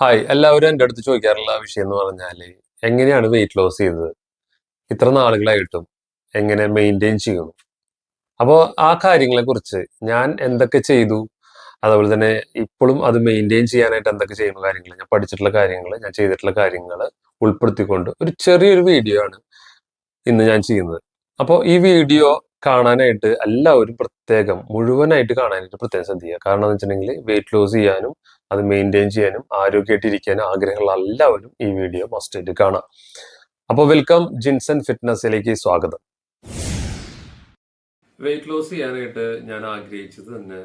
Hi എല്ലാവരും എന്റെ അടുത്ത് ചോദിക്കാറുള്ള വിഷയം എന്ന് പറഞ്ഞാൽ എങ്ങനെയാണ് വെയിറ്റ് ലോസ് ചെയ്തത്? ഇത്ര നാളുകളായിട്ടും എങ്ങനെ മെയിന്റെയിൻ ചെയ്യുന്നു അപ്പോൾ ആ കാര്യങ്ങളെ കുറിച്ച് ഞാൻ എന്തൊക്കെ ചെയ്തു? അതുപോലെ തന്നെ ഇപ്പോഴും അത് മെയിന്റെയിൻ ചെയ്യാനായിട്ട് എന്തൊക്കെ ചെയ്യുന്ന കാര്യങ്ങൾ ഞാൻ പഠിച്ചിട്ടുള്ള കാര്യങ്ങൾ ഞാൻ ചെയ്തിട്ടുള്ള കാര്യങ്ങൾ ഉൾപ്പെടുത്തിക്കൊണ്ട് ഒരു ചെറിയൊരു വീഡിയോ ആണ് ഇന്ന് ഞാൻ ചെയ്യുന്നത്. അപ്പോൾ ഈ വീഡിയോ കാണാനായിട്ട് എല്ലാവരും പ്രത്യേകം മുഴുവനായിട്ട് കാണാനായിട്ട് പ്രത്യേകം ശ്രദ്ധിക്കുക. കാരണം എന്ന് വെച്ചിട്ടുണ്ടെങ്കിൽ വെയിറ്റ് ലോസ് ചെയ്യാനും അത് മെയിന്റെയിൻ ചെയ്യാനും ആരോഗ്യമായിട്ടിരിക്കാനും ആഗ്രഹമുള്ള എല്ലാവരും ഈ വീഡിയോ മസ്റ്റായിട്ട് കാണാം. അപ്പോൾ വെൽക്കം ജിൻസൺ ഫിറ്റ്നസ്സിലേക്ക് സ്വാഗതം. വെയിറ്റ് ലോസ് ചെയ്യാനായിട്ട് ഞാൻ ആഗ്രഹിച്ചത് തന്നെ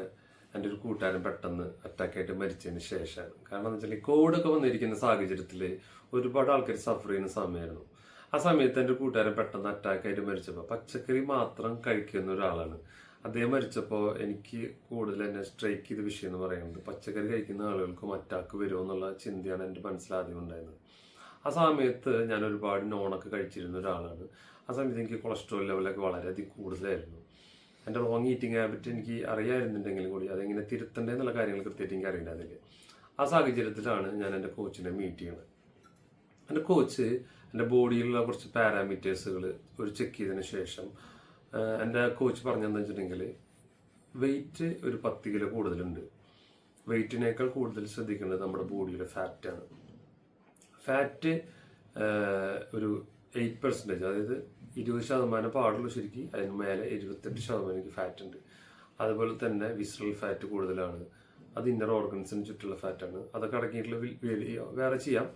എന്റെ ഒരു കൂട്ടുകാരൻ പെട്ടെന്ന് അറ്റാക്കായിട്ട് മരിച്ചതിന് ശേഷമാണ്. കാരണം എന്ന് വെച്ചാൽ കോവിഡൊക്കെ വന്നിരിക്കുന്ന സാഹചര്യത്തിൽ ഒരുപാട് ആൾക്കാർ സഫർ ചെയ്യുന്ന സമയമായിരുന്നു. ആ സമയത്ത് എന്റെ കൂട്ടുകാരൻ പെട്ടെന്ന് അറ്റാക്കായിട്ട് മരിച്ചപ്പോൾ പച്ചക്കറി മാത്രം കഴിക്കുന്ന ഒരാളാണ്. അദ്ദേഹം മരിച്ചപ്പോൾ എനിക്ക് കൂടുതൽ എന്നെ സ്ട്രൈക്ക് ചെയ്ത വിഷയം എന്ന് പറയുന്നത് പച്ചക്കറി കഴിക്കുന്ന ആളുകൾക്കും അറ്റാക്ക് വരുമോ എന്നുള്ള ചിന്തയാണ് എന്റെ മനസ്സിൽ ആദ്യം ഉണ്ടായിരുന്നത്. ആ സമയത്ത് ഞാൻ ഒരുപാട് നോണൊക്കെ കഴിച്ചിരുന്ന ഒരാളാണ്. ആ സമയത്ത് എനിക്ക് കൊളസ്ട്രോൾ ലെവലൊക്കെ വളരെയധികം കൂടുതലായിരുന്നു. എന്റെ റോങ് ഈറ്റിംഗ് ഹാബിറ്റ് എനിക്ക് അറിയാമായിരുന്നുണ്ടെങ്കിലും കൂടി അതെങ്ങനെ തിരുത്തണ്ടേ എന്നുള്ള കാര്യങ്ങൾ കൃത്യമായിട്ട് എനിക്ക് അറിയണ്ടായിരുന്നില്ല. ആ സാഹചര്യത്തിലാണ് ഞാൻ എന്റെ കോച്ചിനെ മീറ്റ് ചെയ്യുന്നത്. എന്റെ കോച്ച് എന്റെ ബോഡിയിലുള്ള കുറച്ച് പാരാമീറ്റേഴ്സുകൾ ഒരു ചെക്ക് ചെയ്തതിന് ശേഷം എന്റെ കോച്ച് പറഞ്ഞതെന്ന് വെച്ചിട്ടുണ്ടെങ്കിൽ വെയിറ്റ് ഒരു പത്ത് കിലോ കൂടുതലുണ്ട്. വെയിറ്റിനേക്കാൾ കൂടുതൽ ശ്രദ്ധിക്കേണ്ടത് നമ്മുടെ ബോഡിയിലെ ഫാറ്റാണ് ഫാറ്റ് ഒരു എയ്റ്റ് പെർസെന്റേജ് അതായത് ഇരുപത് ശതമാനം പാടുള്ളൂ ശരിക്കും അതിന് മേലെ എഴുപത്തെട്ട് ശതമാനം എനിക്ക് ഫാറ്റ് ഉണ്ട്. അതുപോലെ തന്നെ വിസ്റൽ ഫാറ്റ് കൂടുതലാണ്. അത് ഇന്നർ ഓർഗൻസിന് ചുറ്റുള്ള ഫാറ്റാണ് അതൊക്കെ അടക്കിയിട്ടുള്ള വേറെ ചെയ്യാം.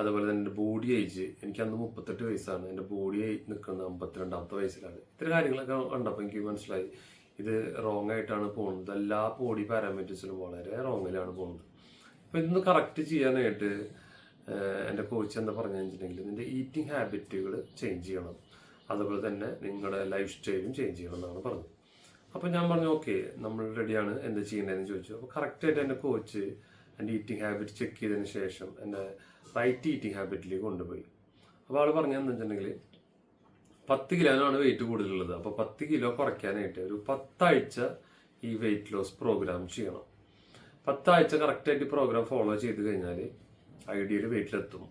അതുപോലെ തന്നെ എന്റെ ബോഡി ഏജ് എനിക്ക് അന്ന് മുപ്പത്തെട്ട് വയസ്സാണ്. എന്റെ ബോഡി നിൽക്കുന്നത് അമ്പത്തിരണ്ടാമത്തെ വയസ്സിലാണ്. ഇത്തരം കാര്യങ്ങളൊക്കെ കണ്ടപ്പോൾ എനിക്ക് മനസ്സിലായി. ഇത് റോങ് ആയിട്ടാണ് പോകുന്നത്. എല്ലാ ബോഡി പാരാമീറ്റേഴ്സിലും വളരെ റോങ്ങിലാണ് പോകുന്നത്. അപ്പോൾ ഇതൊന്ന് കറക്റ്റ് ചെയ്യാനായിട്ട് എന്റെ കോച്ച് എന്താ പറഞ്ഞു വെച്ചിട്ടുണ്ടെങ്കിൽ നിന്റെ ഈറ്റിംഗ് ഹാബിറ്റുകൾ ചേഞ്ച് ചെയ്യണം. അതുപോലെ തന്നെ നിങ്ങളുടെ ലൈഫ് സ്റ്റൈലും ചേഞ്ച് ചെയ്യണം എന്നാണ് പറഞ്ഞത്. അപ്പോൾ ഞാൻ പറഞ്ഞു ഓക്കെ നമ്മൾ റെഡിയാണ് എന്താ ചെയ്യേണ്ടതെന്ന് ചോദിച്ചു. അപ്പോൾ കറക്റ്റായിട്ട് എന്റെ കോച്ച് എന്റെ ഈറ്റിംഗ് ഹാബിറ്റ് ചെക്ക് ചെയ്തതിന് ശേഷം എന്റെ റൈറ്റ് ഈറ്റിംഗ് ഹാബിറ്റിലേക്ക് കൊണ്ടുപോയി. അപ്പോൾ ആൾ പറഞ്ഞതെന്ന് വെച്ചിട്ടുണ്ടെങ്കിൽ പത്ത് കിലോനാണ് വെയിറ്റ് കൂടുതലുള്ളത്. അപ്പോൾ പത്ത് കിലോ കുറയ്ക്കാനായിട്ട് ഒരു പത്താഴ്ച ഈ വെയിറ്റ് ലോസ് പ്രോഗ്രാം ചെയ്യണം. പത്താഴ്ച കറക്റ്റായിട്ട് പ്രോഗ്രാം ഫോളോ ചെയ്ത് കഴിഞ്ഞാൽ ഐഡിയയിൽ വെയിറ്റിലെത്തും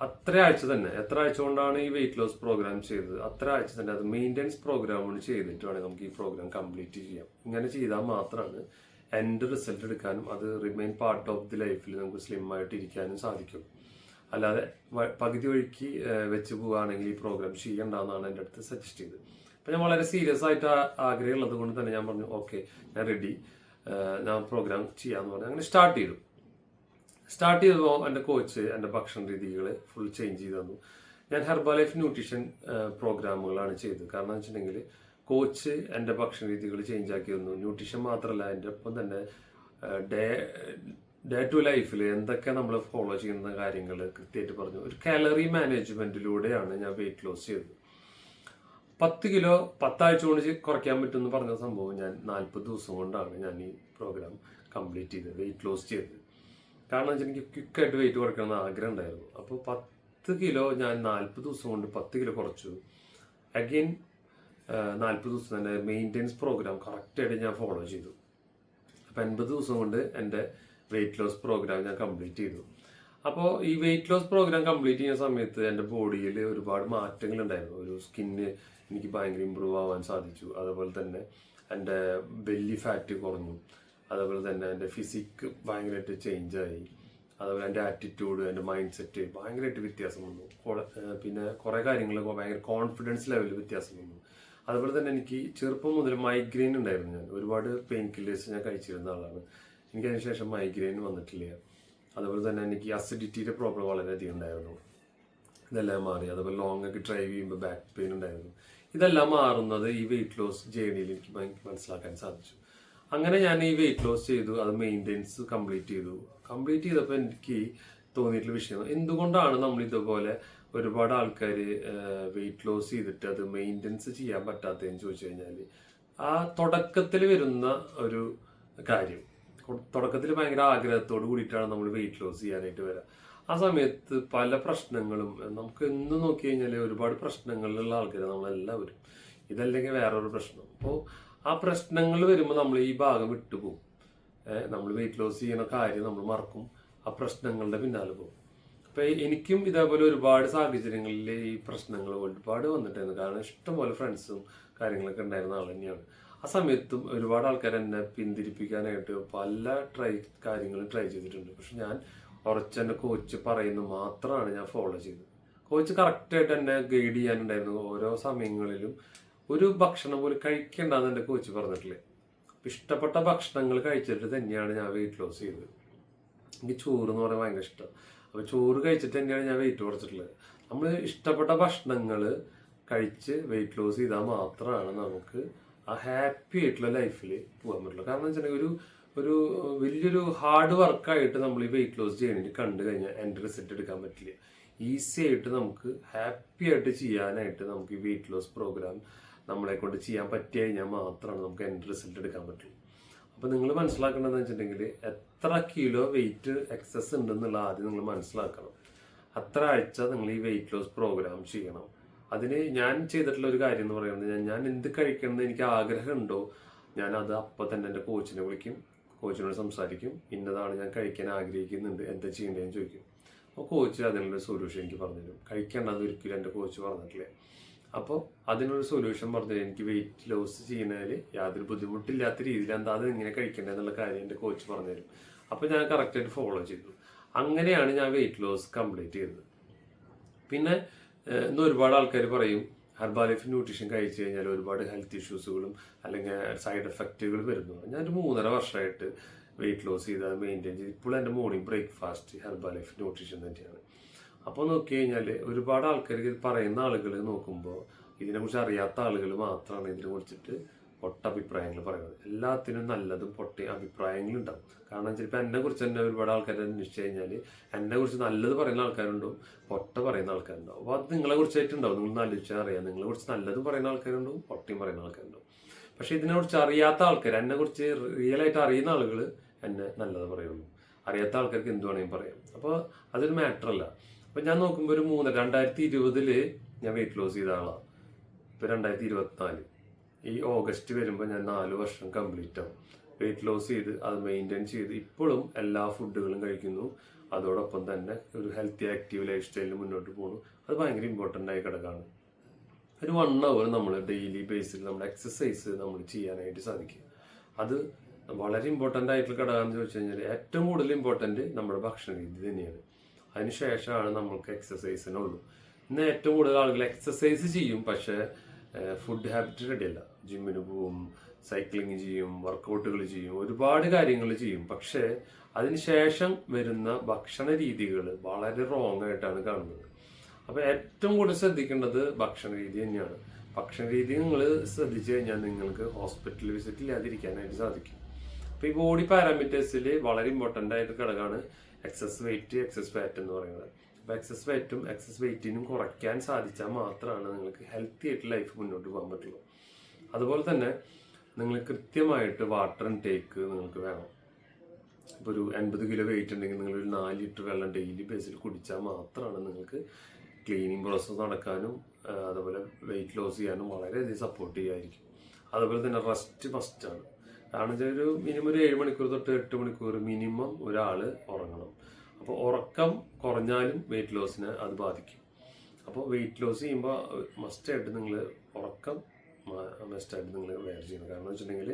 അത്ര ആഴ്ച തന്നെ. എത്ര ആഴ്ച കൊണ്ടാണ് ഈ വെയിറ്റ് ലോസ് പ്രോഗ്രാം ചെയ്തത്? അത്ര ആഴ്ച തന്നെ. അത് മെയിന്റെനൻസ് പ്രോഗ്രാമാണ് ചെയ്തിട്ട് വേണമെങ്കിൽ നമുക്ക് ഈ പ്രോഗ്രാം കംപ്ലീറ്റ് ചെയ്യാം ഇങ്ങനെ ചെയ്താൽ മാത്രമാണ് എൻഡ് റിസൾട്ട് എടുക്കാനും അത് റിമെയിൻ പാർട്ട് ഓഫ് ദി ലൈഫിൽ നമുക്ക് സ്ലിം ആയിട്ട് ഇരിക്കാനും സാധിക്കും. അല്ലാതെ പകുതി വഴിക്ക് വെച്ച് പോവുകയാണെങ്കിൽ ഈ പ്രോഗ്രാം ചെയ്യണ്ടെന്നാണ് എന്റെ അടുത്ത് സജസ്റ്റ് ചെയ്തത്. അപ്പം ഞാൻ വളരെ സീരിയസ് ആയിട്ട് ആഗ്രഹം ആഗ്രഹമുള്ളത് കൊണ്ട് തന്നെ ഞാൻ പറഞ്ഞു ഓക്കെ ഞാൻ റെഡി ഞാൻ പ്രോഗ്രാം ചെയ്യാമെന്ന് പറഞ്ഞു. അങ്ങനെ സ്റ്റാർട്ട് ചെയ്തു. സ്റ്റാർട്ട് ചെയ്തപ്പോൾ എന്റെ കോച്ച് എന്റെ ഭക്ഷണ രീതികൾ ഫുൾ ചേഞ്ച് ചെയ്തു തന്നു. ഞാൻ ഹെർബൽ ലൈഫ് ന്യൂട്രീഷൻ പ്രോഗ്രാമുകളാണ് ചെയ്തത്. കാരണം എന്ന് വെച്ചിട്ടുണ്ടെങ്കിൽ കോച്ച് എന്റെ ഭക്ഷണ രീതികൾ ചേഞ്ച് ആക്കി തന്നു ന്യൂട്രീഷൻ മാത്രമല്ല എന്റെ ഒപ്പം തന്നെ ഡേ ഡേ ടു ലൈഫിൽ എന്തൊക്കെ നമ്മൾ ഫോളോ ചെയ്യുന്ന കാര്യങ്ങൾ കൃത്യമായിട്ട് പറഞ്ഞു. ഒരു കാലറി മാനേജ്മെന്റിലൂടെയാണ് ഞാൻ വെയിറ്റ് ലോസ് ചെയ്തത്. പത്ത് കിലോ പത്താഴ്ച കൊണ്ട് കുറയ്ക്കാൻ പറ്റുമെന്ന് പറഞ്ഞ സംഭവം ഞാൻ നാൽപ്പത് ദിവസം കൊണ്ടാണ് ഞാൻ ഈ പ്രോഗ്രാം കംപ്ലീറ്റ് ചെയ്തത് വെയിറ്റ് ലോസ് ചെയ്തത്. കാരണം വെച്ചാൽ എനിക്ക് ക്വിക്കായിട്ട് വെയിറ്റ് കുറയ്ക്കണം എന്ന് ആഗ്രഹം ഉണ്ടായിരുന്നു. അപ്പോൾ പത്ത് കിലോ ഞാൻ നാൽപ്പത് ദിവസം കൊണ്ട് പത്ത് കിലോ കുറച്ചു. അഗെയിൻ നാൽപ്പത് ദിവസം തന്നെ മെയിന്റെനൻസ് പ്രോഗ്രാം കറക്റ്റായിട്ട് ഞാൻ ഫോളോ ചെയ്തു. അപ്പോൾ എൺപത് ദിവസം കൊണ്ട് എന്റെ വെയിറ്റ് ലോസ് പ്രോഗ്രാം ഞാൻ കംപ്ലീറ്റ് ചെയ്തു. അപ്പോൾ ഈ വെയിറ്റ് ലോസ് പ്രോഗ്രാം കംപ്ലീറ്റ് ചെയ്യുന്ന സമയത്ത് എന്റെ ബോഡിയിൽ ഒരുപാട് മാറ്റങ്ങൾ ഉണ്ടായിരുന്നു. ഒരു സ്കിന്ന് എനിക്ക് ഭയങ്കര ഇമ്പ്രൂവ് ആവാൻ സാധിച്ചു. അതുപോലെ തന്നെ എന്റെ ബെല്ലി ഫാറ്റ് കുറഞ്ഞു. അതുപോലെ തന്നെ എന്റെ ഫിസിക്ക് ഭയങ്കരമായിട്ട് ചേഞ്ചായി അതുപോലെ എന്റെ ആറ്റിറ്റ്യൂഡ് എന്റെ മൈൻഡ് സെറ്റ് ഭയങ്കരമായിട്ട് വ്യത്യാസം വന്നു. പിന്നെ കുറേ കാര്യങ്ങൾ ഭയങ്കര കോൺഫിഡൻസ് ലെവലിൽ വ്യത്യാസം വന്നു. അതുപോലെ തന്നെ എനിക്ക് ചെറുപ്പം മുതൽ മൈഗ്രെയിൻ ഉണ്ടായിരുന്നു ഞാൻ. ഒരുപാട് പെയിൻ കില്ലേഴ്സ് ഞാൻ കഴിച്ചിരുന്ന ആളാണ്. എനിക്ക് അതിനുശേഷം മൈഗ്രെയിൻ വന്നിട്ടില്ല. അതുപോലെ തന്നെ എനിക്ക് അസിഡിറ്റിയുടെ പ്രോബ്ലം വളരെയധികം ഉണ്ടായിരുന്നു. ഇതെല്ലാം മാറി. അതുപോലെ ലോങ് ഒക്കെ ഡ്രൈവ് ചെയ്യുമ്പോൾ ബാക്ക് പെയിൻ ഉണ്ടായിരുന്നു. ഇതെല്ലാം മാറുന്നത് ഈ വെയിറ്റ് ലോസ് ജേണിയിൽ എനിക്ക് മനസ്സിലാക്കാൻ സാധിച്ചു. അങ്ങനെ ഞാൻ ഈ വെയിറ്റ് ലോസ് ചെയ്തു. അത് മെയിന്റെനൻസ് കംപ്ലീറ്റ് ചെയ്തു. കംപ്ലീറ്റ് ചെയ്തപ്പോൾ എനിക്ക് തോന്നിയിട്ടുള്ള വിഷയം. എന്തുകൊണ്ടാണ് നമ്മൾ ഇതുപോലെ ഒരുപാട് ആൾക്കാർ വെയിറ്റ് ലോസ് ചെയ്തിട്ട് അത് മെയിന്റെനൻസ് ചെയ്യാൻ പറ്റാത്തതെന്ന് ചോദിച്ചു കഴിഞ്ഞാൽ ആ തുടക്കത്തിൽ വരുന്ന ഒരു കാര്യം. തുടക്കത്തിൽ ഭയങ്കര ആഗ്രഹത്തോട് കൂടിയിട്ടാണ് നമ്മൾ വെയിറ്റ് ലോസ് ചെയ്യാനായിട്ട് വരിക ആ സമയത്ത് പല പ്രശ്നങ്ങളും നമുക്ക് എന്ന് നോക്കി കഴിഞ്ഞാൽ ഒരുപാട് പ്രശ്നങ്ങളിലുള്ള ആൾക്കാർ നമ്മളെല്ലാവരും. ഇതല്ലെങ്കിൽ വേറൊരു പ്രശ്നം. അപ്പോൾ ആ പ്രശ്നങ്ങൾ വരുമ്പോൾ നമ്മൾ ഈ ഭാഗം വിട്ടുപോകും. നമ്മൾ വെയിറ്റ് ലോസ് ചെയ്യുന്ന കാര്യം നമ്മൾ മറക്കും. ആ പ്രശ്നങ്ങളുടെ പിന്നാലെ പോകും. അപ്പൊ എനിക്കും ഇതേപോലെ ഒരുപാട് സാഹചര്യങ്ങളിൽ ഈ പ്രശ്നങ്ങൾ ഒരുപാട് വന്നിട്ടായിരുന്നു കാരണം ഇഷ്ടംപോലെ ഫ്രണ്ട്സും കാര്യങ്ങളൊക്കെ ഉണ്ടായിരുന്ന ആൾ തന്നെയാണ്. ആ സമയത്തും ഒരുപാട് ആൾക്കാർ എന്നെ പിന്തിരിപ്പിക്കാനായിട്ട് പല ട്രൈ കാര്യങ്ങളും ട്രൈ ചെയ്തിട്ടുണ്ട്. പക്ഷെ ഞാൻ ഉറച്ചെന്നെ കോച്ച് പറയുന്നത് മാത്രമാണ് ഞാൻ ഫോളോ ചെയ്തത്. കോച്ച് കറക്റ്റായിട്ട് എന്നെ ഗൈഡ് ചെയ്യാനുണ്ടായിരുന്നു ഓരോ സമയങ്ങളിലും. ഒരു ഭക്ഷണം പോലും കഴിക്കണ്ടെന്ന് എന്റെ കോച്ച് പറഞ്ഞിട്ടില്ലേ ഇഷ്ടപ്പെട്ട ഭക്ഷണങ്ങൾ കഴിച്ചിട്ട് തന്നെയാണ് ഞാൻ വെയിറ്റ് ലോസ് ചെയ്തത്. എനിക്ക് ചോറ് എന്ന് പറയാൻ ഭയങ്കര ഇഷ്ടം. അപ്പോൾ ചോറ് കഴിച്ചിട്ട് തന്നെയാണ് ഞാൻ വെയിറ്റ് കുറച്ചിട്ടുള്ളത്. നമ്മൾ ഇഷ്ടപ്പെട്ട ഭക്ഷണങ്ങൾ കഴിച്ച് വെയിറ്റ് ലോസ് ചെയ്താൽ മാത്രമാണ് നമുക്ക് ആ ഹാപ്പി ആയിട്ടുള്ള ലൈഫിൽ പോകാൻ പറ്റുള്ളൂ. കാരണം വെച്ചിട്ടുണ്ടെങ്കിൽ ഒരു ഒരു വലിയൊരു ഹാർഡ് വർക്കായിട്ട് നമ്മൾ ഈ വെയിറ്റ് ലോസ് ചെയ്യണമെങ്കിൽ കണ്ടു കഴിഞ്ഞാൽ എന്റെ റിസൾട്ട് എടുക്കാൻ പറ്റില്ല. ഈസി ആയിട്ട് നമുക്ക് ഹാപ്പി ആയിട്ട് ചെയ്യാനായിട്ട് നമുക്ക് ഈ വെയിറ്റ് ലോസ് പ്രോഗ്രാം നമ്മളെ കൊണ്ട് ചെയ്യാൻ പറ്റി കഴിഞ്ഞാൽ മാത്രമാണ് നമുക്ക് എന്റെ റിസൾട്ട് എടുക്കാൻ പറ്റുള്ളൂ. അപ്പൊ നിങ്ങൾ മനസ്സിലാക്കേണ്ടതെന്ന് വെച്ചിട്ടുണ്ടെങ്കിൽ എത്ര കിലോ വെയിറ്റ് എക്സസ് ഉണ്ടെന്നുള്ള ആദ്യം നിങ്ങൾ മനസ്സിലാക്കണം. അത്ര ആഴ്ച നിങ്ങൾ ഈ വെയിറ്റ് ലോസ് പ്രോഗ്രാം ചെയ്യണം. അതിന് ഞാൻ ചെയ്തിട്ടുള്ള ഒരു കാര്യം എന്ന് പറയുന്നത് ഞാൻ എന്ത് കഴിക്കണം എനിക്ക് ആഗ്രഹമുണ്ടോ ഞാൻ അത് അപ്പോൾ തന്നെ എന്റെ കോച്ചിനെ വിളിക്കും കോച്ചിനോട് സംസാരിക്കും ഇന്നതാണ് ഞാൻ കഴിക്കാൻ ആഗ്രഹിക്കുന്നുണ്ട് എന്താ ചെയ്യേണ്ടതെന്ന് ചോദിക്കും. അപ്പോൾ കോച്ച് അതിനുള്ള സൊല്യൂഷൻ എനിക്ക് പറഞ്ഞുതരും. കഴിക്കേണ്ടത് ഒരിക്കലും എന്റെ കോച്ച് പറഞ്ഞിട്ടില്ല. അപ്പോൾ അതിനൊരു സൊല്യൂഷൻ പറഞ്ഞു എനിക്ക് വെയിറ്റ് ലോസ് ചെയ്യുന്നതിൽ യാതൊരു ബുദ്ധിമുട്ടില്ലാത്ത രീതിയിൽ എന്താ അത് എങ്ങനെ കഴിക്കേണ്ടത് എന്നുള്ള കാര്യം എന്റെ കോച്ച് പറഞ്ഞുതരും അപ്പോൾ ഞാൻ കറക്റ്റായിട്ട് ഫോളോ ചെയ്തു. അങ്ങനെയാണ് ഞാൻ വെയിറ്റ് ലോസ് കംപ്ലീറ്റ് ചെയ്തത്. പിന്നെ ഇന്ന് ഒരുപാട് ആൾക്കാർ പറയും ഹെർബാലൈഫ് ന്യൂട്രീഷൻ കഴിച്ചു കഴിഞ്ഞാൽ ഒരുപാട് ഹെൽത്ത് ഇഷ്യൂസുകളും അല്ലെങ്കിൽ സൈഡ് എഫക്റ്റുകൾ വരുന്നു. ഞാനൊരു മൂന്നര വർഷമായിട്ട് വെയിറ്റ് ലോസ് ചെയ്ത് അത് മെയിന്റെയിൻ ചെയ്ത്. ഇപ്പോഴും എന്റെ മോർണിംഗ് ബ്രേക്ക്ഫാസ്റ്റ് ഹെർബാലൈഫ് ന്യൂട്രീഷൻ തന്നെയാണ്. അപ്പോൾ നോക്കി കഴിഞ്ഞാൽ ഒരുപാട് ആൾക്കാർക്ക് പറയുന്ന ആളുകൾ നോക്കുമ്പോൾ ഇതിനെക്കുറിച്ച് അറിയാത്ത ആളുകൾ മാത്രമാണ് ഇതിനെ കുറിച്ചിട്ട് പൊട്ട അഭിപ്രായങ്ങൾ പറയുന്നത്. എല്ലാത്തിനും നല്ലതും പൊട്ട അഭിപ്രായങ്ങളുണ്ടാവും കാരണം ചിലപ്പോൾ എന്നെ കുറിച്ച് തന്നെ ഒരുപാട് ആൾക്കാർ അന്വേഷിച്ച് കഴിഞ്ഞാൽ എന്നെ കുറിച്ച് നല്ലത് പറയുന്ന ആൾക്കാരുണ്ടാവും പൊട്ട പറയുന്ന ആൾക്കാരുണ്ടാവും. അപ്പോൾ അത് നിങ്ങളെ കുറിച്ചായിട്ടുണ്ടാവും. നിങ്ങൾ ആലോചിച്ചാൽ അറിയാം. നിങ്ങളെ കുറിച്ച് നല്ലതും പറയുന്ന ആൾക്കാരുണ്ടാവും പൊട്ടയും പറയുന്ന ആൾക്കാരുണ്ടാവും. പക്ഷേ ഇതിനെക്കുറിച്ച് അറിയാത്ത ആൾക്കാർ എന്നെ കുറിച്ച് റിയൽ ആയിട്ട് അറിയുന്ന ആളുകൾ എന്നെ നല്ലത് പറയുള്ളൂ. അറിയാത്ത ആൾക്കാർക്ക് എന്ത് വേണമെങ്കിലും പറയാം. അപ്പോൾ അതൊരു മാറ്റർ അല്ല. അപ്പൊ ഞാൻ നോക്കുമ്പോൾ ഒരു മൂന്ന് രണ്ടായിരത്തി ഇരുപതിൽ ഞാൻ വെയിറ്റ് ലോസ് ചെയ്ത ആളാണ് ഇപ്പൊ രണ്ടായിരത്തി ഇരുപത്തിനാല്. ഈ ഓഗസ്റ്റ് വരുമ്പോൾ ഞാൻ നാല് വർഷം കംപ്ലീറ്റ് ആവും. വെയിറ്റ് ലോസ് ചെയ്ത് അത് മെയിന്റെയിൻ ചെയ്ത് ഇപ്പോഴും എല്ലാ ഫുഡുകളും കഴിക്കുന്നു. അതോടൊപ്പം തന്നെ ഒരു ഹെൽത്തി ആക്റ്റീവ് ലൈഫ് സ്റ്റൈലിൽ മുന്നോട്ട് പോകുന്നു അത് ഭയങ്കര ഇമ്പോർട്ടന്റ് ആയി കിടക്കാണ്. ഒരു വൺ അവർ നമ്മൾ ഡെയിലി ബേസിൽ നമ്മൾ എക്സസൈസ് നമ്മൾ ചെയ്യാനായിട്ട് സാധിക്കും. അത് വളരെ ഇമ്പോർട്ടന്റ് ആയിട്ടുള്ള ഘടകം എന്ന് ചോദിച്ചു കഴിഞ്ഞാൽ ഏറ്റവും കൂടുതൽ ഇമ്പോർട്ടന്റ് നമ്മുടെ ഭക്ഷണ രീതി തന്നെയാണ്. അതിനുശേഷമാണ് നമ്മൾക്ക് എക്സസൈസിനുള്ളൂ ഇന്ന് ഏറ്റവും കൂടുതൽ ആളുകൾ എക്സസൈസ് ചെയ്യും പക്ഷേ ഫുഡ് ഹാബിറ്റ് റെഡിയല്ല ജിമ്മിന് പോവും സൈക്ലിംഗ് ചെയ്യും വർക്കൗട്ടുകൾ ചെയ്യും ഒരുപാട് കാര്യങ്ങൾ ചെയ്യും. പക്ഷേ അതിനുശേഷം വരുന്ന ഭക്ഷണ രീതികൾ വളരെ റോങ് ആയിട്ടാണ് കാണുന്നത്. അപ്പോൾ ഏറ്റവും കൂടുതൽ ശ്രദ്ധിക്കേണ്ടത് ഭക്ഷണ രീതി തന്നെയാണ്. ഭക്ഷണ രീതി നിങ്ങൾ ശ്രദ്ധിച്ചു കഴിഞ്ഞാൽ നിങ്ങൾക്ക് ഹോസ്പിറ്റൽ വിസിറ്റ് ഇല്ലാതിരിക്കാനായിട്ട് സാധിക്കും. അപ്പോൾ ഈ ബോഡി പാരാമീറ്റേഴ്സിൽ വളരെ ഇമ്പോർട്ടന്റ് ആയിട്ട് ഘടകമാണ് എക്സസ് വെയിറ്റ് എക്സസ് ഫാറ്റ് എന്ന് പറയുന്നത്. അപ്പോൾ എക്സസ് വെയിറ്റും എക്സസ് വെയിറ്റിനും കുറയ്ക്കാൻ സാധിച്ചാൽ മാത്രമാണ് നിങ്ങൾക്ക് ഹെൽത്തി ആയിട്ട് ലൈഫ് മുന്നോട്ട് പോകാൻ പറ്റുള്ളൂ. അതുപോലെ തന്നെ നിങ്ങൾ കൃത്യമായിട്ട് വാട്ടർ ഇൻടേക്ക് നിങ്ങൾക്ക് വേണം. ഇപ്പോൾ ഒരു എൺപത് കിലോ വെയിറ്റ് ഉണ്ടെങ്കിൽ നിങ്ങൾ ഒരു നാല് ലിറ്റർ വെള്ളം ഡെയിലി ബേസിൽ കുടിച്ചാൽ മാത്രമാണ് നിങ്ങൾക്ക് ക്ലീനിങ് പ്രോസസ്സ് നടക്കാനും അതുപോലെ വെയിറ്റ് ലോസ് ചെയ്യാനും വളരെയധികം സപ്പോർട്ട് ചെയ്യുമായിരിക്കും അതുപോലെ തന്നെ റെസ്റ്റ് മസ്റ്റാണ് കാരണം വെച്ചാൽ ഒരു മിനിമം ഒരു ഏഴ് മണിക്കൂർ തൊട്ട് എട്ട് മണിക്കൂർ മിനിമം ഒരാൾ ഉറങ്ങണം. അപ്പോൾ ഉറക്കം കുറഞ്ഞാലും വെയിറ്റ് ലോസിനെ അത് ബാധിക്കും. അപ്പോൾ വെയിറ്റ് ലോസ് ചെയ്യുമ്പോൾ മസ്റ്റായിട്ട് നിങ്ങൾ ഉറക്കം മസ്റ്റായിട്ട് നിങ്ങൾ വെയർ ചെയ്യണം. കാരണം എന്ന് വെച്ചിട്ടുണ്ടെങ്കിൽ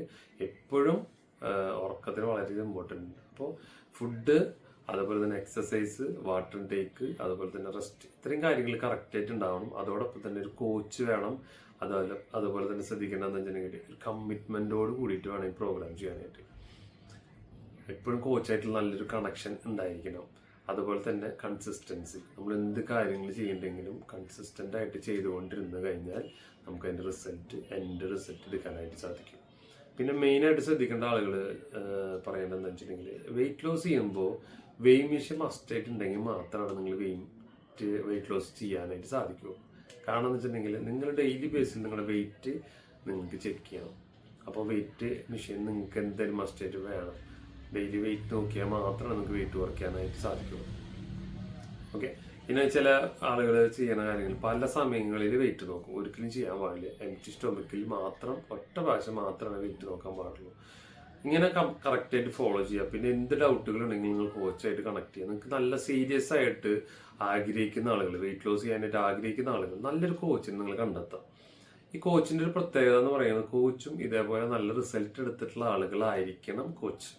എപ്പോഴും ഉറക്കത്തിന് വളരെയധികം ഇമ്പോർട്ടന്റ് അപ്പോൾ ഫുഡ് അതുപോലെ തന്നെ എക്സസൈസ് വാട്ടർ ടേക്ക് അതുപോലെ തന്നെ റെസ്റ്റ് ഇത്രയും കാര്യങ്ങൾ കറക്റ്റായിട്ട് ഉണ്ടാവണം. അതോടൊപ്പം തന്നെ ഒരു കോച്ച് വേണം. അതുപോലെ അതുപോലെ തന്നെ ശ്രദ്ധിക്കേണ്ടതെന്ന് വെച്ചിട്ടുണ്ടെങ്കിൽ ഒരു കമ്മിറ്റ്മെന്റോട് കൂടിയിട്ട് വേണം ഈ പ്രോഗ്രാം ചെയ്യാനായിട്ട്. എപ്പോഴും കോച്ചായിട്ടുള്ള നല്ലൊരു കണക്ഷൻ ഉണ്ടായിരിക്കണം. അതുപോലെ തന്നെ കൺസിസ്റ്റൻസി നമ്മൾ എന്ത് കാര്യങ്ങൾ ചെയ്യണ്ടെങ്കിലും കൺസിസ്റ്റന്റ് ആയിട്ട് ചെയ്തുകൊണ്ടിരുന്ന് കഴിഞ്ഞാൽ നമുക്ക് അതിന്റെ റിസൾട്ട് എന്റെ റിസൾട്ട് എടുക്കാനായിട്ട് സാധിക്കും. പിന്നെ മെയിനായിട്ട് ശ്രദ്ധിക്കേണ്ട ആളുകൾ പറയേണ്ടതെന്ന് വെച്ചിട്ടുണ്ടെങ്കിൽ വെയിറ്റ് ലോസ് ചെയ്യുമ്പോൾ വെയിം മെഷീൻ മസ്റ്റായിട്ടുണ്ടെങ്കിൽ മാത്രമാണ് നിങ്ങൾ വെയിറ്റ് വെയിറ്റ് ലോസ് ചെയ്യാനായിട്ട് സാധിക്കൂ. കാരണം എന്ന് വെച്ചിട്ടുണ്ടെങ്കിൽ നിങ്ങൾ ഡെയിലി ബേസിൽ നിങ്ങളുടെ വെയിറ്റ് നിങ്ങൾക്ക് ചെക്ക് ചെയ്യണം. അപ്പോൾ വെയിറ്റ് മെഷീൻ നിങ്ങൾക്ക് എന്തായാലും മസ്റ്റായിട്ട് വേണം. ഡെയിലി വെയിറ്റ് നോക്കിയാൽ മാത്രമേ നിങ്ങൾക്ക് വെയിറ്റ് കുറയ്ക്കാനായിട്ട് സാധിക്കുള്ളൂ ഓക്കെ പിന്നെ ചില ആളുകൾ ചെയ്യുന്ന കാര്യങ്ങൾ പല സമയങ്ങളിൽ വെയിറ്റ് നോക്കും. ഒരിക്കലും ചെയ്യാൻ പാടില്ല. എംറ്റി സ്റ്റൊമക്കിൽ മാത്രം ഒറ്റ പ്രാവശ്യം മാത്രമേ വെയിറ്റ് നോക്കാൻ പാടുള്ളൂ. ഇങ്ങനെ കറക്റ്റായിട്ട് ഫോളോ ചെയ്യുക. പിന്നെ എന്ത് ഡൗട്ടുകൾ ഉണ്ടെങ്കിൽ നിങ്ങൾ കോച്ചായിട്ട് കണക്ട് ചെയ്യുക. നിങ്ങൾക്ക് നല്ല സീരിയസ് ആയിട്ട് ആഗ്രഹിക്കുന്ന ആളുകൾ വെയിറ്റ് ലോസ് ചെയ്യാനായിട്ട് ആഗ്രഹിക്കുന്ന ആളുകൾ നല്ലൊരു കോച്ചിനെ നിങ്ങൾ കണ്ടെത്താം. ഈ കോച്ചിന്റെ ഒരു പ്രത്യേകത എന്ന് പറയുന്നത് കോച്ചും ഇതേപോലെ നല്ല റിസൾട്ട് എടുത്തിട്ടുള്ള ആളുകളായിരിക്കണം കോച്ച്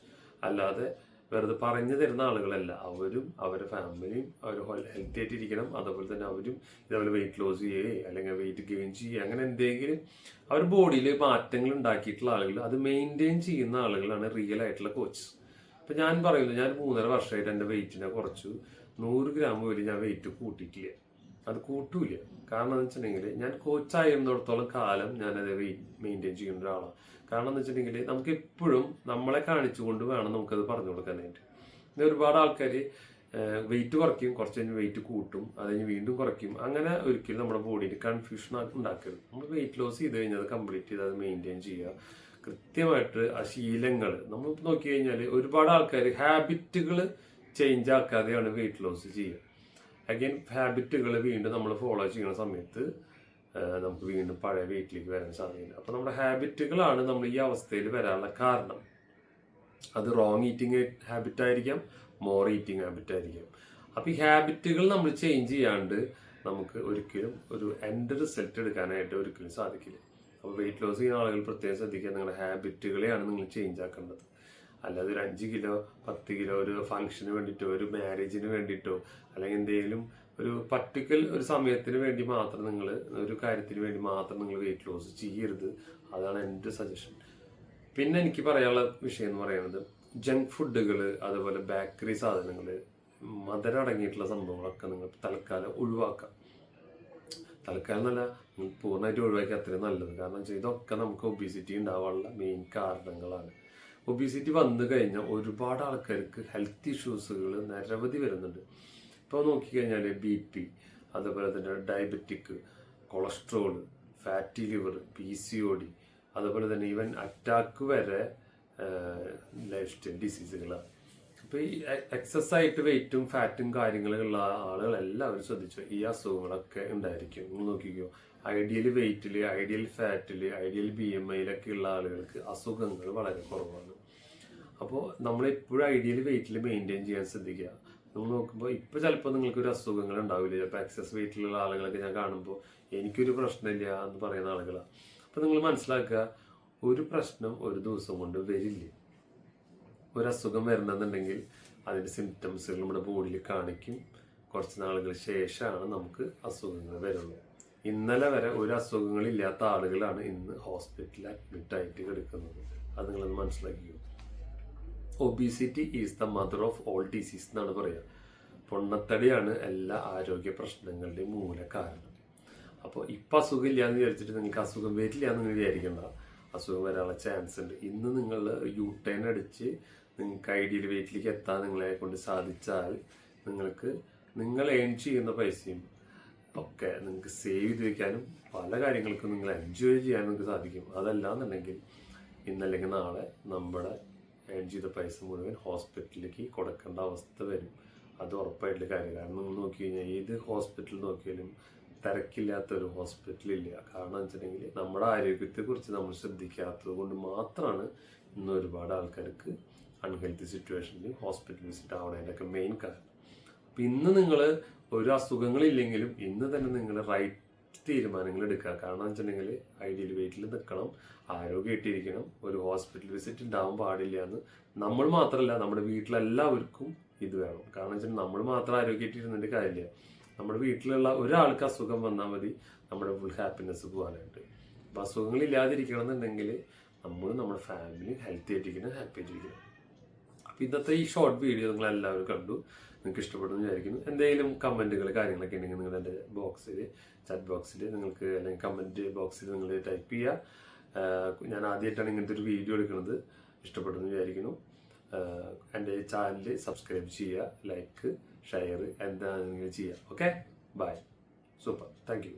അല്ലാതെ വെറുതെ പറഞ്ഞു തരുന്ന ആളുകളല്ല അവരും അവരുടെ ഫാമിലിയും അവർ ഹെൽത്തി ആയിട്ട് ഇരിക്കണം. അതുപോലെ തന്നെ അവരും ഇതേപോലെ വെയിറ്റ് ലോസ് ചെയ്യുകയോ അല്ലെങ്കിൽ വെയിറ്റ് ഗെയിൻ ചെയ്യുക അങ്ങനെ എന്തെങ്കിലും അവർ ബോഡിയിൽ മാറ്റങ്ങൾ ഉണ്ടാക്കിയിട്ടുള്ള ആളുകൾ അത് മെയിന്റെയിൻ ചെയ്യുന്ന ആളുകളാണ് റിയൽ ആയിട്ടുള്ള കോച്ച് ഇപ്പൊ ഞാൻ പറയുന്നു ഞാൻ മൂന്നര വർഷമായിട്ട് എന്റെ വെയിറ്റിനെ കുറച്ചു. നൂറ് ഗ്രാം വരെ ഞാൻ വെയിറ്റ് കൂട്ടിയിട്ടില്ല. അത് കൂട്ടൂല കാരണം എന്ന് വെച്ചിട്ടുണ്ടെങ്കിൽ ഞാൻ കോച്ചായിരുന്നിടത്തോളം കാലം ഞാൻ അത് മെയിന്റെയിൻ ചെയ്യുന്ന ഒരാളാണ് കാരണം എന്ന് വെച്ചിട്ടുണ്ടെങ്കിൽ നമുക്ക് എപ്പോഴും നമ്മളെ കാണിച്ചുകൊണ്ട് വേണം നമുക്കത് പറഞ്ഞു കൊടുക്കാനായിട്ട്. ഇനി ഒരുപാട് ആൾക്കാർ വെയിറ്റ് കുറയ്ക്കും കുറച്ച് കഴിഞ്ഞ് വെയിറ്റ് കൂട്ടും അത് കഴിഞ്ഞ് വീണ്ടും കുറയ്ക്കും. അങ്ങനെ ഒരിക്കലും നമ്മുടെ ബോഡിയിൽ കൺഫ്യൂഷൻ ഉണ്ടാക്കരുത്. നമ്മൾ വെയിറ്റ് ലോസ് ചെയ്ത് കഴിഞ്ഞാൽ അത് കംപ്ലീറ്റ് ചെയ്ത് അത് മെയിന്റെയിൻ ചെയ്യുക. കൃത്യമായിട്ട് ആ ശീലങ്ങൾ. നമ്മൾ നോക്കി കഴിഞ്ഞാൽ ഒരുപാട് ആൾക്കാർ ഹാബിറ്റുകൾ ചേഞ്ച് ആക്കാതെയാണ് വെയിറ്റ് ലോസ് ചെയ്യുക. അഗൈൻ ഹാബിറ്റുകൾ വീണ്ടും നമ്മൾ ഫോളോ ചെയ്യുന്ന സമയത്ത് നമുക്ക് വീണ്ടും പഴയ വെയിറ്റിലേക്ക് വരാൻ സാധ്യതയില്ല അപ്പോൾ നമ്മുടെ ഹാബിറ്റുകളാണ് നമ്മൾ ഈ അവസ്ഥയിൽ വരാനുള്ള കാരണം. അത് റോങ് ഈറ്റിംഗ് ഹാബിറ്റ് ആയിരിക്കാം മോർ ഈറ്റിംഗ് ഹാബിറ്റ് ആയിരിക്കാം. അപ്പോൾ ഈ ഹാബിറ്റുകൾ നമ്മൾ ചേഞ്ച് ചെയ്യാണ്ട് നമുക്ക് ഒരിക്കലും ഒരു എൻഡ് റിസൾട്ട് എടുക്കാനായിട്ട് ഒരിക്കലും സാധിക്കില്ല. അപ്പോൾ വെയിറ്റ് ലോസ് ചെയ്യുന്ന ആളുകൾ പ്രത്യേകം ശ്രദ്ധിക്കുക. നിങ്ങളുടെ ഹാബിറ്റുകളെയാണ് നിങ്ങൾ ചേഞ്ച് ആക്കേണ്ടത്. അല്ലാതെ ഒരു അഞ്ച് കിലോ പത്ത് കിലോ ഒരു ഫംഗ്ഷന് വേണ്ടിയിട്ടോ ഒരു മാരേജിന് വേണ്ടിയിട്ടോ അല്ലെങ്കിൽ എന്തെങ്കിലും ഒരു പർട്ടിക്കുലർ ഒരു സമയത്തിന് വേണ്ടി മാത്രം നിങ്ങൾ ഒരു കാര്യത്തിന് വേണ്ടി മാത്രം നിങ്ങൾ വെയിറ്റ് ലോസ് ചെയ്യരുത്. അതാണ് എന്റെ സജഷൻ പിന്നെ എനിക്ക് പറയാനുള്ള വിഷയം എന്ന് പറയുന്നത് ജങ്ക് ഫുഡുകൾ അതുപോലെ ബേക്കറി സാധനങ്ങൾ മധുരം അടങ്ങിയിട്ടുള്ള സംഭവങ്ങളൊക്കെ നിങ്ങൾ തൽക്കാലം ഒഴിവാക്കാം തൽക്കാലം നല്ല പൂർണമായിട്ട് ഒഴിവാക്കി അത്രയും നല്ലത്. കാരണം വെച്ചാൽ ഇതൊക്കെ നമുക്ക് ഒബിസിറ്റി ഉണ്ടാവാനുള്ള മെയിൻ കാരണങ്ങളാണ്. ഒബിസിറ്റി വന്നു കഴിഞ്ഞാൽ ഒരുപാട് ആൾക്കാർക്ക് ഹെൽത്ത് ഇഷ്യൂസുകൾ നിരവധി വരുന്നുണ്ട്. ഇപ്പോൾ നോക്കിക്കഴിഞ്ഞാൽ ബി പി അതുപോലെ തന്നെ diabetic cholesterol fatty liver P C O D അതുപോലെ തന്നെ ഈവൻ അറ്റാക്ക് വരെ ലൈഫ് സ്റ്റൈൽ ഡിസീസുകളാണ് അപ്പോൾ ഈ എക്സസ് ആയിട്ട് വെയിറ്റും ഫാറ്റും കാര്യങ്ങളുള്ള ആളുകൾ എല്ലാവരും ശ്രദ്ധിച്ചു? ഈ അസുഖങ്ങളൊക്കെ ഉണ്ടായിരിക്കും. നിങ്ങൾ നോക്കിക്കോ. ഐഡിയൽ വെയിറ്റിൽ ഐഡിയൽ ഫാറ്റിൽ ഐഡിയൽ ബി എം ഐയിലൊക്കെ ഉള്ള ആളുകൾക്ക് അസുഖങ്ങൾ വളരെ കുറവാണ്. അപ്പോൾ നമ്മൾ എപ്പോഴും ഐഡിയൽ വെയിറ്റിൽ മെയിന്റെയിൻ ചെയ്യാൻ ശ്രദ്ധിക്കുക. നമ്മൾ നോക്കുമ്പോൾ ഇപ്പോൾ ചിലപ്പോൾ നിങ്ങൾക്ക് ഒരു അസുഖങ്ങൾ ഉണ്ടാവില്ല? ചിലപ്പോൾ എക്സസ് വെയിറ്റിലുള്ള ആളുകളൊക്കെ ഞാൻ കാണുമ്പോൾ എനിക്കൊരു പ്രശ്നമില്ല എന്ന് പറയുന്ന ആളുകളാണ് അപ്പോൾ നിങ്ങൾ മനസ്സിലാക്കുക ഒരു പ്രശ്നം ഒരു ദിവസം കൊണ്ട് വരില്ല. ഒരു അസുഖം വരണമെന്നുണ്ടെങ്കിൽ അതിന്റെ സിംറ്റംസുകൾ നമ്മുടെ ബോഡിയിൽ കാണിക്കും. കുറച്ച് നാളുകൾ ശേഷമാണ് നമുക്ക് അസുഖങ്ങൾ വരുള്ളൂ. ഇന്നലെ വരെ ഒരു അസുഖങ്ങളില്ലാത്ത ആളുകളാണ് ഇന്ന് ഹോസ്പിറ്റലിൽ അഡ്മിറ്റായിട്ട് കിടക്കുന്നത്. അത് നിങ്ങളൊന്ന് മനസ്സിലാക്കിയോ? Obesity is the mother of all disease എന്നാണ് പറയുക പൊണ്ണത്തടിയാണ് എല്ലാ ആരോഗ്യ പ്രശ്നങ്ങളുടെയും മൂല കാരണം. അപ്പോൾ ഇപ്പം അസുഖം എന്ന് വിചാരിച്ചിട്ട് നിങ്ങൾക്ക് അസുഖം വരില്ല എന്ന് വിചാരിക്കണ്ട. അസുഖം വരാനുള്ള ചാൻസ് ഉണ്ട്. ഇന്ന് നിങ്ങൾ യു ടേൺ അടിച്ച് നിങ്ങൾക്ക് ഐഡിയൽ വെയിറ്റിലേക്ക് എത്താൻ നിങ്ങളെ കൊണ്ട് സാധിച്ചാൽ നിങ്ങൾക്ക് നിങ്ങൾ ഏൺ ചെയ്യുന്ന പൈസയും ഒക്കെ നിങ്ങൾക്ക് സേവ് ചെയ്ത് വെക്കാനും പല കാര്യങ്ങൾക്കും നിങ്ങൾ എൻജോയ് ചെയ്യാൻ നിങ്ങൾക്ക് സാധിക്കും. അതല്ലാന്നുണ്ടെങ്കിൽ ഇന്നല്ലെങ്കിൽ നാളെ നമ്മുടെ ഏൺ ചെയ്ത പൈസ മുഴുവൻ ഹോസ്പിറ്റലിലേക്ക് കൊടുക്കേണ്ട അവസ്ഥ വരും. അത് ഉറപ്പായിട്ടുള്ള കാര്യം. കാരണം നിങ്ങൾ നോക്കി കഴിഞ്ഞാൽ ഏത് ഹോസ്പിറ്റൽ നോക്കിയാലും തിരക്കില്ലാത്ത ഒരു ഹോസ്പിറ്റലില്ല കാരണം വെച്ചിട്ടുണ്ടെങ്കിൽ നമ്മുടെ ആരോഗ്യത്തെക്കുറിച്ച് നമ്മൾ ശ്രദ്ധിക്കാത്തത് കൊണ്ട് മാത്രമാണ് ഇന്ന് ഒരുപാട് ആൾക്കാർക്ക് അൺഹെൽത്തി സിറ്റുവേഷനിൽ ഹോസ്പിറ്റൽ വിസിറ്റ് ആവണതിന്റെയൊക്കെ മെയിൻ കാരണം. അപ്പം ഇന്ന് നിങ്ങൾ ഒരു അസുഖങ്ങളില്ലെങ്കിലും ഇന്ന് തന്നെ നിങ്ങൾ റൈറ്റ് തീരുമാനങ്ങൾ എടുക്കുക. കാരണം വെച്ചിട്ടുണ്ടെങ്കിൽ ഐഡിയൽ വെയിറ്റിൽ നിൽക്കണം ആരോഗ്യമായിട്ടിരിക്കണം ഒരു ഹോസ്പിറ്റൽ വിസിറ്റ് ഉണ്ടാവാൻ പാടില്ല എന്ന് നമ്മൾ മാത്രമല്ല നമ്മുടെ വീട്ടിലെല്ലാവർക്കും ഇത് വേണം. കാരണം വെച്ചിട്ടുണ്ടെങ്കിൽ നമ്മൾ മാത്രം ആരോഗ്യമായിട്ടിരുന്നിട്ട് കാര്യമില്ല. നമ്മുടെ വീട്ടിലുള്ള ഒരാൾക്ക് അസുഖം വന്നാൽ മതി നമ്മുടെ ഫുൾ ഹാപ്പിനെസ് പോകാനായിട്ട് അപ്പോൾ അസുഖങ്ങളില്ലാതിരിക്കണം എന്നുണ്ടെങ്കിൽ നമ്മൾ നമ്മുടെ ഫാമിലി ഹെൽത്തി ആയിട്ടിരിക്കണം ഹാപ്പി ആയിട്ടിരിക്കണം. ഇന്നത്തെ ഈ ഷോർട്ട് വീഡിയോ നിങ്ങൾ എല്ലാവരും കണ്ടു. നിങ്ങൾക്ക് ഇഷ്ടപ്പെടുന്നു വിചാരിക്കുന്നു. എന്തെങ്കിലും കമന്റുകൾ കാര്യങ്ങളൊക്കെ ഉണ്ടെങ്കിൽ നിങ്ങൾ എന്റെ ബോക്സിൽ ചാറ്റ് ബോക്സിൽ നിങ്ങൾക്ക് അല്ലെങ്കിൽ കമന്റ് ബോക്സിൽ നിങ്ങൾ ടൈപ്പ് ചെയ്യുക ഞാൻ ആദ്യമായിട്ടാണ് ഇങ്ങനത്തെ ഒരു വീഡിയോ എടുക്കുന്നത്. ഇഷ്ടപ്പെടുന്നു വിചാരിക്കുന്നു. എന്റെ ചാനൽ സബ്സ്ക്രൈബ് ചെയ്യുക ലൈക്ക് ഷെയർ എന്താണെങ്കിലും ചെയ്യുക okay bye super thank you